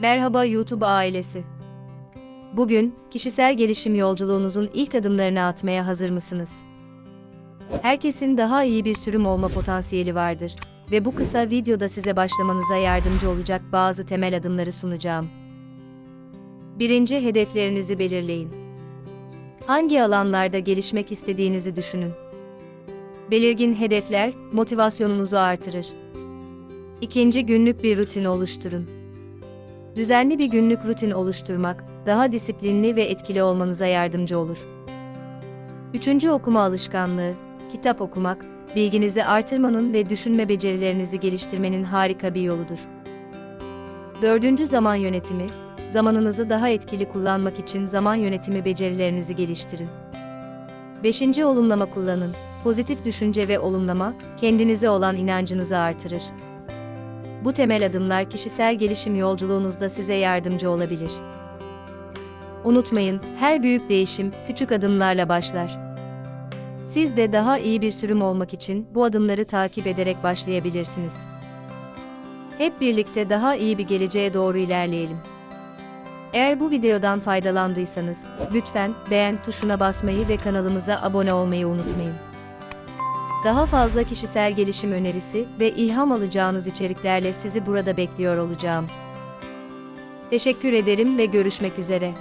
Merhaba YouTube ailesi. Bugün, kişisel gelişim yolculuğunuzun ilk adımlarını atmaya hazır mısınız? Herkesin daha iyi bir sürüm olma potansiyeli vardır ve bu kısa videoda size başlamanıza yardımcı olacak bazı temel adımları sunacağım. Birinci hedeflerinizi belirleyin. Hangi alanlarda gelişmek istediğinizi düşünün. Belirgin hedefler motivasyonunuzu artırır. İkinci günlük bir rutin oluşturun. Düzenli bir günlük rutin oluşturmak, daha disiplinli ve etkili olmanıza yardımcı olur. Üçüncü okuma alışkanlığı, kitap okumak, bilginizi artırmanın ve düşünme becerilerinizi geliştirmenin harika bir yoludur. Dördüncü zaman yönetimi, zamanınızı daha etkili kullanmak için zaman yönetimi becerilerinizi geliştirin. Beşinci olumlama kullanın. Pozitif düşünce ve olumlama, kendinize olan inancınızı artırır. Bu temel adımlar kişisel gelişim yolculuğunuzda size yardımcı olabilir. Unutmayın, her büyük değişim küçük adımlarla başlar. Siz de daha iyi bir sürüm olmak için bu adımları takip ederek başlayabilirsiniz. Hep birlikte daha iyi bir geleceğe doğru ilerleyelim. Eğer bu videodan faydalandıysanız, lütfen beğen tuşuna basmayı ve kanalımıza abone olmayı unutmayın. Daha fazla kişisel gelişim önerisi ve ilham alacağınız içeriklerle sizi burada bekliyor olacağım. Teşekkür ederim ve görüşmek üzere.